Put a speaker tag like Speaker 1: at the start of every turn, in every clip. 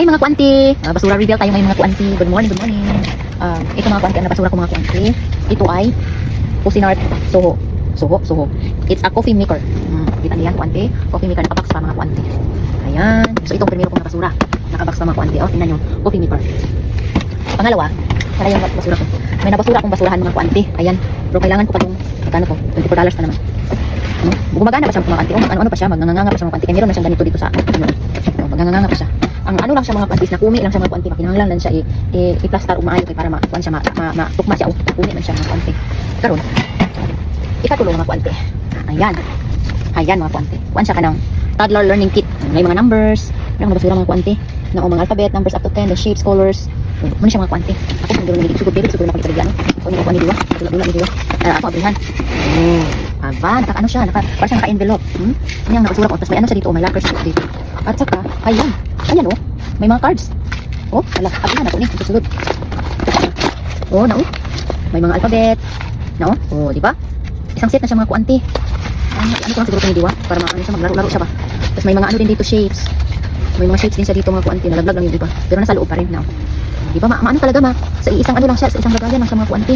Speaker 1: Hi mga kuanti! Ah, basura reveal tayo ngayon mga kuanti. Good morning, good morning. Ah, ito mga kuanti, ang nabasura ko mga kuanti. Ito ay Cuisinart Soho. Soho, Soho. It's a coffee maker. Hmm, kita niyan kuanti. Coffee maker, nakabox pa mga kuanti. Ayan. So itong primero kong nabasura. Nakabox pa mga kuanti. Oh, tingnan nyo. Coffee maker. Pangalawa, para yung basura ko. May nabasura akong basurahan mga kuanti. Ayan. Pero kailangan ko pa yung, magkano to? $24 pa naman. Hmm? Gumagana pa siya mga kuanti. O, ano-ano pa siya. Magnganganga pa siya mga kuanti. Kaya meron na siyang ganito dito sa ano. Oh, Magnganganga pa siya. Ang ano lang siya mga kuantis, na kumi lang siya mga kuanti. Makinanglan lang siya i- i- i-plaster o kay para ma-kuan siya, ma- ma- ma-tukma siya o kumi lang siya mga kuanti. Karon, ikatulong mga kuanti. Ayan. Ayan mga kuanti. Kuan siya ka ng toddler learning kit. May mga numbers, may mga basura mga kuanti. Na mga alphabet, numbers up to 10, the shapes, colors. Muna siya mga kuanti. Ako kung gano'n nagiging sugod pero sugod na makita ano. Kung hindi ko ni Diwa, dula-dula ni Diwa. Ah, ako abrihan. Oh, aba, naka ano siya, naka, para siya naka-envelope. Hmm? Yan ang nakasura ko. Tapos may ano siya dito, oh, may lockers dito. At saka, ayan. Ayan oh, may mga cards. Oh, ala, abrihan ako ni, susunod. Oh, na oh. May mga alphabet. Na oh, di ba? Isang set na siya mga kuanti. Ano, ano ko lang siguro kung para maano siya maglaro-laro siya ba. Tapos may mga ano din dito shapes. May mga shapes din siya dito mga kuanti, nalaglag lang yun, di ba? Pero nasa loob pa rin na. Di ba? Ma maano talaga ma. Sa isang ano lang siya, sa isang lagayan lang siya mga kuanti.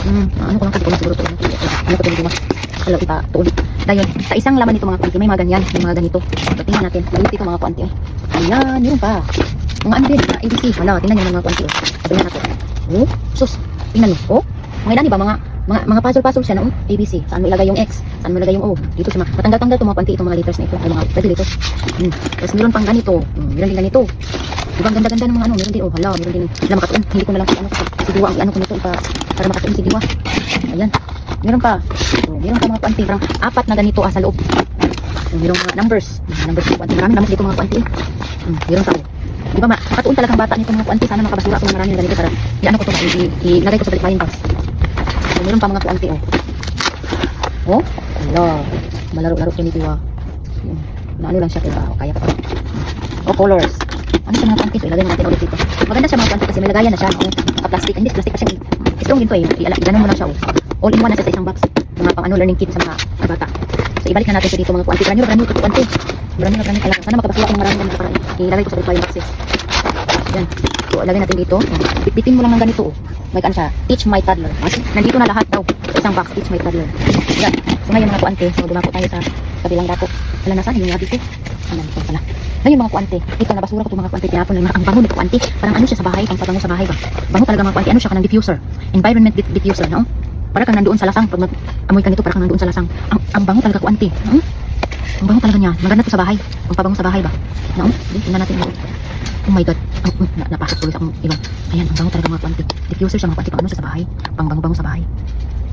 Speaker 1: Hmm, ano ko lang kasi ko lang siguro to. Ano ko to di ba? Hello, ipa tuulit. Dahil sa isang laman nito mga kuanti, may mga ganyan, may mga ganito. So, tingnan natin. Maliit ito mga kuanti. Ayan, yun pa. Mga ano din, ABC. Hala, tingnan nyo mga kuanti. Oh. Sabi na nato. Oh, sus. Tingnan mo. Oh, mga ilan, ba? Mga mga mga puzzle-puzzle siya no? ABC. Saan mo ilagay yung X? Saan mo ilagay yung O? Dito siya. ma- Matanggal-tanggal to mga panti itong mga letters na ito. Ay, mga pwede dito. Hmm. Tapos meron pang ganito. Hmm. Meron din ganito. Diba ang ganda-ganda ng mga ano. Meron din. Oh, hala. Meron din. Wala makatuon. Hindi ko na lang ano. Si Diwa ang ano ko nito. Ipa, para makatuon si Diwa. Ayan. Meron pa. Oh, meron pa mga panti. Parang apat na ganito ah, sa loob. Oh, meron mga numbers. Mga numbers ng panti. Maraming numbers dito mga panti. Hmm. Meron pa. Oh. Di ba ma, makatuon talagang bata nito mga kuanti. Sana makabasura ako ng maraming ganito para i-ano ko to, ilagay ko sa balik box. Meron pa mga kuanti oh. Oh, ala. Malaro-laro ko ni Diwa. Yun. Na ano lang siya, pero kaya pa. Oh, colors. Ano siya mga kuanti? So, ilagay natin ulit dito. Maganda siya mga kuanti kasi may lagayan na siya. Oh, naka-plastic. Hindi, plastic pa siya. eh. Strong din to eh. I- Iganan mo lang siya oh. All in one na siya sa isang box. Mga pang ano, learning kit sa mga sa bata. So, ibalik na natin siya dito mga kuanti. Brand new, brand new, kuanti. Brand new, brand new talaga. Sana makabasura ko ng marami ganito para ilagay ko sa balik boxes. Yan. So, lagay natin dito. Bitbitin mo lang ng ganito. Oh. May kan siya. Teach my toddler. Nandito na lahat daw. Sa isang box. Teach my toddler. Yan. So, ngayon mga kuante. So, dumako tayo sa kabilang dako. Wala na saan yung nabi ko. Ano dito pala. Ngayon mga kuante. Ito nabasura ko itong mga kuante. Tinapon lang. Ang bango nito kuante. Parang ano siya sa bahay. Ang pabango sa bahay ba. Bango talaga mga kuante. Ano siya ka ng diffuser. Environment dif- diffuser. No? Para kang nandoon sa lasang. Pag mag-amoy ka nito, para kang nandoon sa lasang. Ang, ang bango talaga kuante. No? Ang bango talaga niya. Maganda to sa bahay. Ang pabango sa bahay ba. No? Tingnan natin. Oh my god. Ang, mm, na, napasok tuloy sa akong ilong. Ayan, ang bango talaga mga kwanti. Diffuser siya mga kwanti. Pang ano siya sa bahay. Pang bango-bango sa bahay.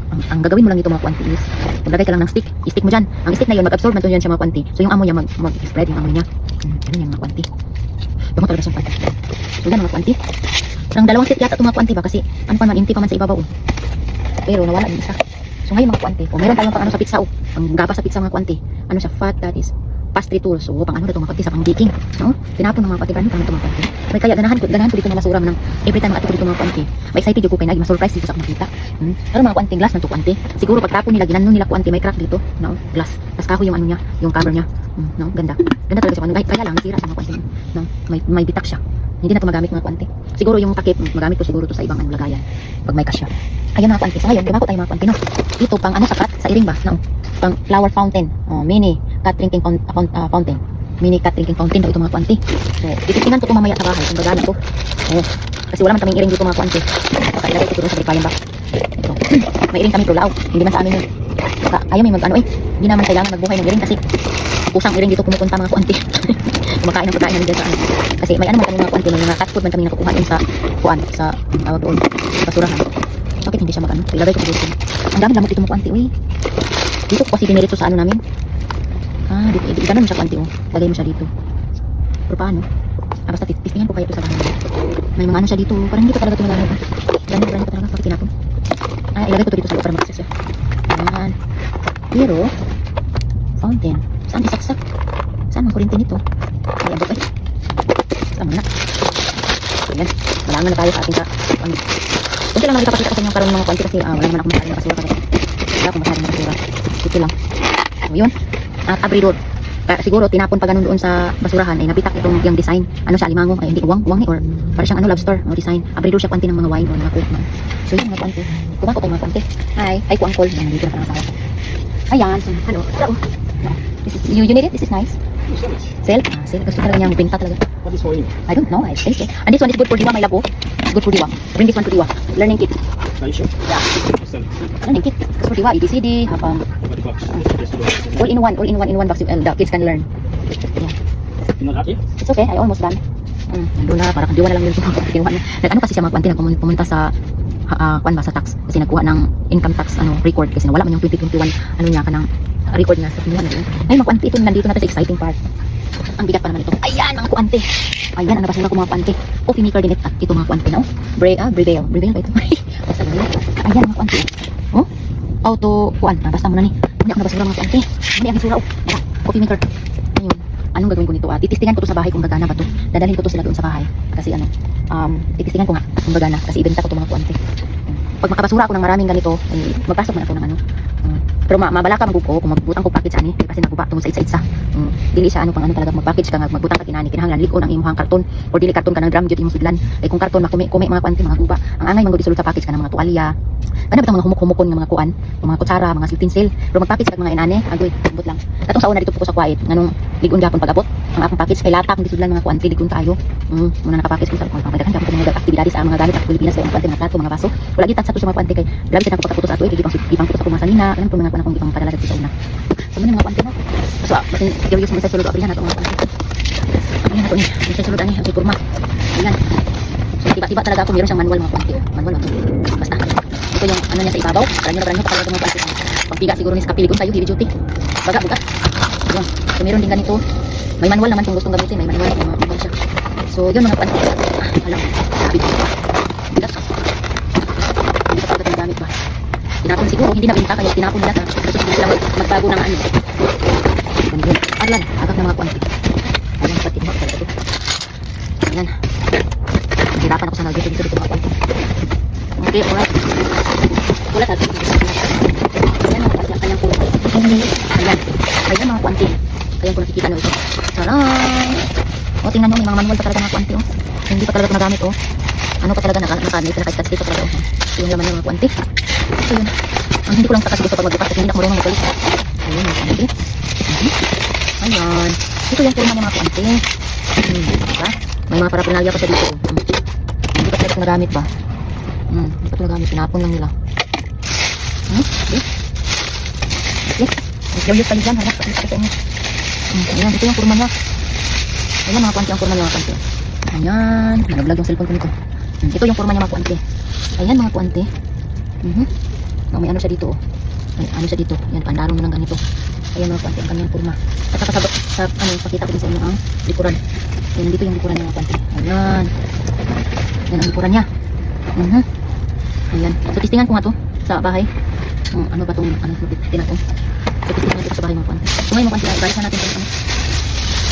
Speaker 1: Ang, ang gagawin mo lang ito mga kwanti is, maglagay ka lang ng stick. I-stick mo dyan. Ang stick na yun, mag-absorb na yun siya mga kwanti. So yung amoy niya, mag, mag-spread yung amoy niya. Hmm, ganun yan mga kwanti. Bango talaga siyang kwanti. So yan mga kwanti. Ang dalawang stick yata ito mga kwanti ba? Kasi ano pa man, empty pa man sa ibabaw. oh. Pero nawala yung isa. So ngayon mga kwanti. O meron tayong pang ano sa pizza. Oh. Ang gapa sa pizza mga kwanti. Ano siya? Fat that is pastry tools. So, pang ano na ito mga kwanti sa pang baking. No? Tinapon ng mga kwanti. Parang ito mga kwanti. May kaya ganahan ko, ganahan ko dito na masura ng every time ko dito mga kwanti. May excited yung ko kay na ma-surprise dito sa akong nakita. Hmm? Pero mga kwanti, glass na to kwanti. Siguro pag tapon nila, ginano nila kwanti, may crack dito. No? Glass. Tapos kako yung ano niya, yung cover niya. Hmm, no? Ganda. Ganda talaga siya. Kaya, kaya lang, nasira siya mga kwanti. No? May, may bitak siya. Hindi na ito magamit mga kwanti. Siguro yung takip, magamit ko siguro to sa ibang ano, lagayan. Pag may kasya. Ayun mga kwanti. So ngayon, gumako tayo mga kwanti. No? Ito pang ano sa cut, sa iring ba? No? Pang flower fountain. Oh, mini cut drinking uh, foun- fountain. Mini cut drinking fountain daw ito mga kwanti. So, titignan ko ito mamaya sa bahay kung gagana to. Oh, kasi wala man kaming iring dito mga kwanti. Baka ilagay ko ito doon sa bayan ba. So, may iring kami tulao. Hindi man sa amin yun. Baka ayaw may mag ano eh. Hindi naman kailangan magbuhay ng iring kasi kusang iring dito kumupunta mga kwanti. Kumakain ng pagkain namin dyan sa ano. Kasi may ano man kami mga kwanti, may mga cat food man kami nakukuha dun sa kuan, sa tawag doon, basurahan. Bakit hindi siya mag ano? Ilagay ko dito. Ang dami lamok dito mga kwanti, uy. Dito kasi dinirito sa ano namin. Ah, dito, dito, ganun siya kwanti, oh. Lagay mo siya dito. Pero paano? Ah, basta tistingan ko kayo ito sa bahay. May mga ano siya dito. Parang hindi ko talaga ito ah. Ganun, ganun ko talaga. Bakit tinapon? Ah, ilagay ko to dito sa para mag-access siya. Ayan. Pero, fountain. Saan isaksak? Saan ang kuryente nito? Ay, abot ay. Saan na? Ayan. Malangan na tayo sa ating sa... Ano. Kunti lang nakikapakita ko sa inyo karoon mga kwanti kasi ah, wala naman ako masyadong basura kasi wala akong masyadong basura. Ito lang. So, yun. At abridor. Ka- siguro tinapon pa ganun doon sa basurahan ay napitak itong yung design. Ano siya alimango ay hindi uwang uwang ni or para siyang ano lobster no design. Abridor siya kwanti ng mga wine o mga coke. no? So yun mga kwanti. Kumako tayo mga kwanti. Hi, ay ko na parang asawa. Ayan, so, hello. Hello. This is, you, you need it? This is nice. Sale? Ah, sale. Gusto talaga niyang pinta talaga.
Speaker 2: What is you?
Speaker 1: I don't know. I think it. And this one is good for Diwa, my. It's good for Diwa. Bring this one to Diwa. Learning kit.
Speaker 2: Are you sure?
Speaker 1: Yeah.
Speaker 2: Sell it.
Speaker 1: Learning kit. It's for Diwa. ABCD.
Speaker 2: It.
Speaker 1: all in one. All in one. In one box. Uh, the kids can learn. Yeah.
Speaker 2: You're not happy?
Speaker 1: It's okay. I almost done. Mm, nandun na. Parang diwa na lang yun. Kinuha niya. Nag-ano kasi siya mga kwanti. Nagpumun- pumunta sa uh, kwan ba sa tax. Kasi nagkuha ng income tax ano record. Kasi nawala man yung 2021 ano niya kanang record niya sa kinuha niya. Ngayon mga kwanti. Ito nandito na tayo sa exciting part. Ang bigat pa naman ito. Ayan mga kuante. Ayan ang nabasura ko mga kuante. Coffee maker din ito. Ito mga kuante na. Oh. Bre, ah, Brevail. Brevail ba ito? basta Brevail. Ayan mga kuante. Oh. Auto kuan. Ah, basta mo na ni. Hindi ako nabasura mga kuante. Hindi ang basura. Oh. Ayan. Coffee maker. Ayun. Anong gagawin ko nito? Ah, titistingan ko to sa bahay kung gagana ba to. Dadalhin ko to sila doon sa bahay. Kasi ano, um, titistingan ko nga kung gagana. Kasi ibenta ko to mga kuante. Pag makabasura ako ng maraming ganito, ay magpasok man ako ng ano. Pero ma mabala ka magupo kung magbutang ko package ani kasi naguba tungod sa isa-isa. Um, dili siya ano pang ano talaga mag-package ka nga magbutang ka kinani kinahanglan liko ng imong karton or dili karton ka ng drum jud imong sudlan. Ay kung karton makumi kumi mga kuante mga guba. Ang angay mangod isulod sa package ka ng mga tuwalya. Kana ba mga humuk-humukon nga mga kuan, mga kutsara, mga utensil. Pero mag-package kag mga inane, agoy, ambot lang. Katong sa una dito po ko sa quiet, nganong ligon gapon pag-abot. Ang akong package kay lata kung disudlan mga kuan, ligon tayo. Mm, muna naka-package ko sa kuan, pagdagan gapon mga aktibidades sa mga gamit sa Pilipinas kay ang kuante mga plato, mga baso. Wala gid sa to sa mga kuante kay grabe sa pagkaputo sa ato, eh, gipang gipang puto sa kumasan nina, kanang mga kuan akong gipang padala dito sa una. So man mga kuante no. So, basin curious mo sa sulod abrihan nato mga kuante. Ayan ako ni, sa sulod ani, ang kurma. Ayan. So, tiba-tiba talaga ako meron siyang manual mga kuante. Manual lang. Basta. Ito yung ano niya sa ibabaw. Para nyo na parang nyo kapag mga kuante. Pagpiga siguro ni sa kapiligon tayo, heavy duty. Baga, buga. Yun. So, meron din ganito. May manual naman kung gustong gamitin. May manual. May manual siya. So, yun mga kuante. Ah, alam. Sabi. Bigat. Hindi pa pagkat gamit ba? Tinapon siguro, hindi nabinta kaya tinapon nila. Kasi hindi sila magbago ng ano. Ganun. Arlan, agak na mga kuante. Ayan, pati mo. Ito. Ayan. Hirapan ako sa nag-video dito mga kuante. Okay, alright. Ulat natin. Ayan ang kanyang kulay. Ayan. Ayan mga kuante. Ayan kung nakikita nyo ito. Taray! O, tingnan nyo, may mga manual pa talaga mga kuante, oh. Hindi pa talaga nagamit, oh. Ano pa talaga, naka, naka, naka, naka, dito talaga, oh. Yung laman ng mga kuante. Ito yun. Ang hindi ko lang takas gusto pag magbukas kasi hindi ako marunong magpalit. Ayun, mga. Mhm. Ayan. Ito yung kurma ng mga kuante. Hmm, diba? May mga paraphernalia pa sa dito. oh. Hindi pa talaga nagamit ba? Hmm, hindi pa ito nagamit. Pinapon lang nila. Hmm, okay. Okay. Nag-curious kayo dyan. Harap, pakita ko sa inyo. Hmm, ayan, ito yung kurma niya. Ayan mga kuante ang kurma niya mga kuante. Ayan, nag-vlog yung cellphone ko nito. Hmm, ito yung kurma niya mga kuante. Ayan mga kuante. Mhm. Oh, may ano siya dito oh. May ano siya dito. Yan, pandaro mo lang ganito. Ayan mga kuante ang kanyang kurma. At saka sa, sa ano, pakita ko din sa inyo ang likuran. Ayan, dito yung likuran niya mga kuante. Ayan. Yan ang likuran niya. Mhm. Ayan. So, testingan ko nga to sa bahay. Kung ano ba itong ano, tina to. So, testingan ko sa bahay mga kuante. So, ngayon mga kuante, balik na natin ano.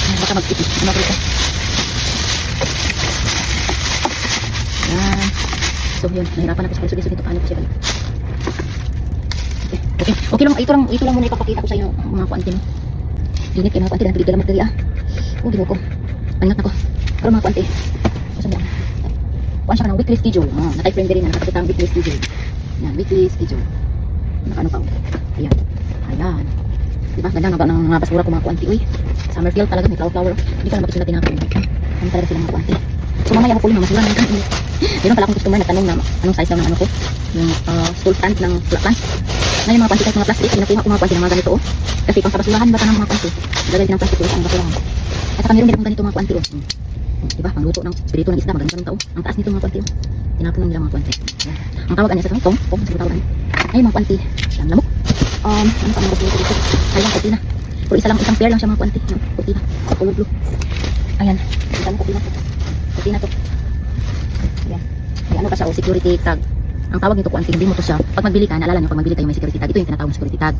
Speaker 1: Ayan, Baka mag-tipis. Ano ba ito? Ayan. So, yun. Nahirapan ako sa pagsulis dito. Paano ko siya balik? Okay. Okay. Okay lang. Ito lang, ito lang muna ipapakita ko sa inyo mga kuante mo. Init kayo mga kuante. Dahil dala magdali ah. Oh, ginoo ko. Pangat ako. Pero mga kuante. Kasi mo. Kuan siya ka ng weekly schedule. Ah, naka-frame din na. Nakakita ang weekly schedule. Yan, weekly schedule. Naka-ano pa. oh. Ayan. Ayan. Diba? Ganda ng, ng mga basura ko mga kuante. Uy, summer field talaga. May flower-flower. Hindi ka naman sila tinapon. Ano talaga sila mga kuante. So mamaya ako yung mga basura ng kanil. Meron pala akong customer na tanong na anong size daw ng ano ko. Yung uh, stool stand ng plant. Ngayon mga kahit mga plastic, nakuha ko mga panty ng mga ganito oh. Kasi pang sa basurahan ba ka ng mga panty? Lagay din ng plastic ulit ang basurahan. At saka meron din akong ganito mga panty oh. Diba? Pangluto ng spirito ng isda, maganda ng tao. Ang taas nito mga panty oh. Tinapon lang nila mga. Ayan. Ang tawag niya sa kanila, tong, tong, siguro tawagan. Ay mga panty, ang lamok. Um, ano pa mga basura dito? Ayan, kurtina. Pero isa lang, isang pair lang siya mga panty. Yung kurtina, sa color blue. Ayan, isa lang kurtina to. Kurtina to. Ayan. May ano ka siya, oh, security tag. Ang tawag nito kuanting, hindi mo to siya. Pag magbili ka, naalala nyo, pag magbili tayo may security tag. Ito yung tinatawag na security tag.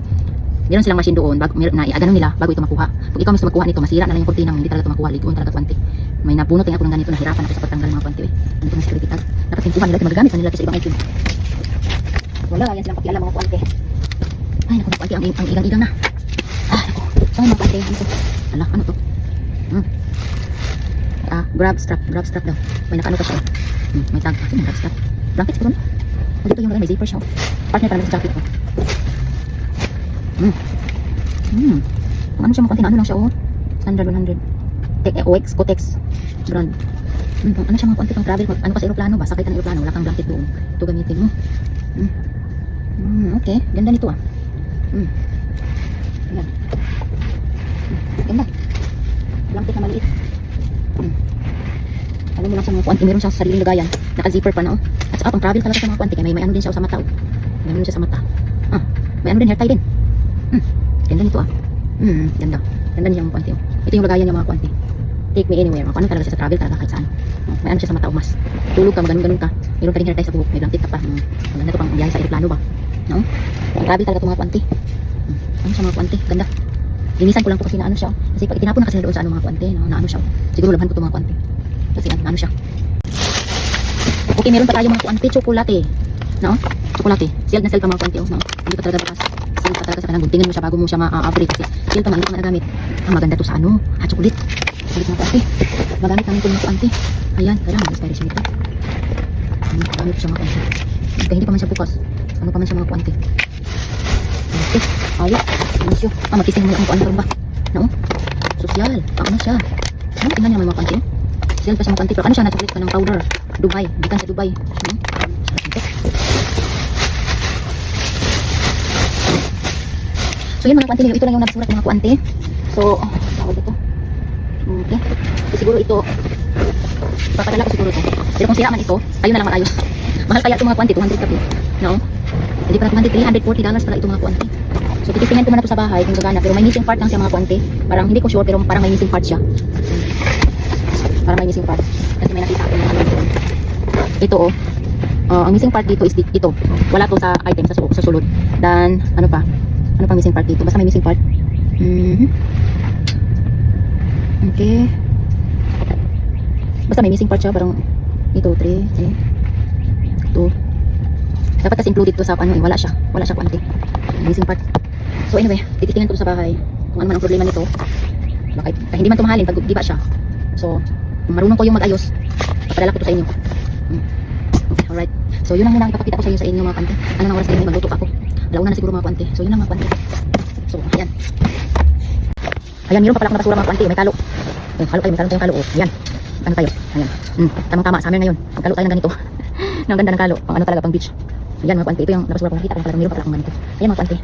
Speaker 1: Meron silang machine doon, bago, mer- na i-aganon nila bago ito makuha. Pag ikaw mismo magkuha nito, masira na lang yung kurtinang hindi talaga ito makuha. Liguan talaga kuanti. May nabunot nga ako ng ganito, nahirapan ako sa pagtanggal ng mga kuanti. Eh. Ano itong security tag? Dapat pintuhan nila ito magagamit sa nila sa ibang item. Wala, yan silang pakialam mga kuanti. Ay, naku, kuanti, ang, ang igang-igang na. Ah, ako. So, mga kuante, ano to? Ala, ano to? Hmm. Ah, grab strap, grab strap daw. May nakaano pa siya. Hmm, may tag. Ano grab strap? Blanket siguro no? O, dito yung may zipper siya. oh. Partner para sa jacket ko. Hmm. Hmm. Ano siya na ano lang siya oh. Standard 100. Te- eh, OX, Kotex brand. Hmm, ano siya mga kuante pang travel, mag, ano ka sa aeroplano ba? Sakay ka ng aeroplano, wala kang blanket doon. Ito gamitin mo. Hmm. Hmm, okay. Ganda nito ah. Hmm. Ayan. Hmm, Ganda. Blanket na maliit. Hmm. Alam mo lang sa mga kuante, meron siyang sariling lagayan. Naka-zipper pa na oh. At saka pang travel talaga sa mga kuante, kaya may, may ano din siya oh, sa mata oh. Ano siya sa mata. Ah, may ano din hair tie din. Hmm. Ganda nito ah. Hmm, ganda. Ganda niya mga kuante oh. Ito yung lagayan niya mga kuante. Take me anywhere. Mga ano talaga siya sa travel talaga kahit saan. Oh, may ano siya sa mata oh, mas. Tulog ka, ganun-ganun ka. Meron ka rin hair sa buhok. May blanket ka pa. Hmm. Maganda to pang biyahe sa aeroplano ba? No? Pang travel talaga itong mga kuante. Hmm. Ano siya mga kuante? Ganda. Linisan ko lang po kasi na ano siya. oh. Kasi pag itinapon na kasi doon sa ano mga kuante, no? na ano siya. oh. Siguro labhan ko itong mga kuante. Kasi ano, na siya. Okay, meron pa tayo mga kuante, chocolate. No? Chocolate. Sealed na sealed pa mga kuante. Oh, no? Hindi pa talaga bukas. Sealed pa talaga sa kanang guntingan mo siya bago mo siya ma-upgrade. Kasi sealed pa man, hindi pa nagamit. Ah, maganda to sa ano? Ah, chocolate. Chocolate mga kuante. Magamit namin ito mga kuante. Ayan, kaya lang, mag-style siya nito. Magamit ko siya mga. Kaya hindi pa man siya bukas. Ano pa man siya mga kuante. Okay, ayos. Ano siya? Ah, matising mo ang kuante ba? No? Sosyal. Ah, ano siya? Ano, tingnan niya mga kuante. Sealed pa siya mga kuante. Pero ano siya, na-chocolate pa ng powder. Dubai. Gikan sa Dubai. Hmm? So yun mga kuante, ito lang yung nagsurat mga kuante. So, tawag ito. Okay. So, siguro ito, papadala ko siguro ito. Pero kung sira man ito, ayun na lang maayos. Mahal kaya ito mga kuante, 200 kapi. No? Hindi pa na 200, 340 dollars pala ito mga kuante. So, titistingin ko muna ito sa bahay kung gagana. Pero may missing part lang siya mga kuante. Parang hindi ko sure, pero parang may missing part siya. Parang may missing part. Kasi may nakita ako na ano ito. Oh. Uh, ang missing part dito is ito. Wala to sa item sa, sa sulod. Dan, ano pa? Ano pa missing part dito? Basta may missing part. Mhm. Okay. Basta may missing part siya. Parang ito, 3, 3, 2. Dapat kasi included to sa ano eh. Wala siya. Wala siya kuante. Missing part. So anyway, titingnan ko sa bahay. Kung ano man ang problema nito. Baka ay, hindi man tumahalin pag di siya. So, kung marunong ko yung mag-ayos. Papadala ko to sa inyo. Hmm. Okay, alright. So, yun ang muna ang ipapakita ko sa inyo sa inyo mga kante. Ano nang oras kayo magluto pa ako. Alauna na siguro mga kante. So, yun lang mga kante. So, ayan. Ayan, meron pa pala akong nabasura mga kante. May kalo. Ayan, kalo tayo. May kalo tayong kalo. Oh, ayan. Ano tayo? Ayan. Hmm, tamang-tama. Summer ngayon. Magkalo tayo ng ganito. ng ganda ng kalo. Pang ano talaga, pang beach. Ayan mga kante. Ito yung nabasura ko. Nakita ko pala. Meron pa pala akong ganito. Ayan mga kante.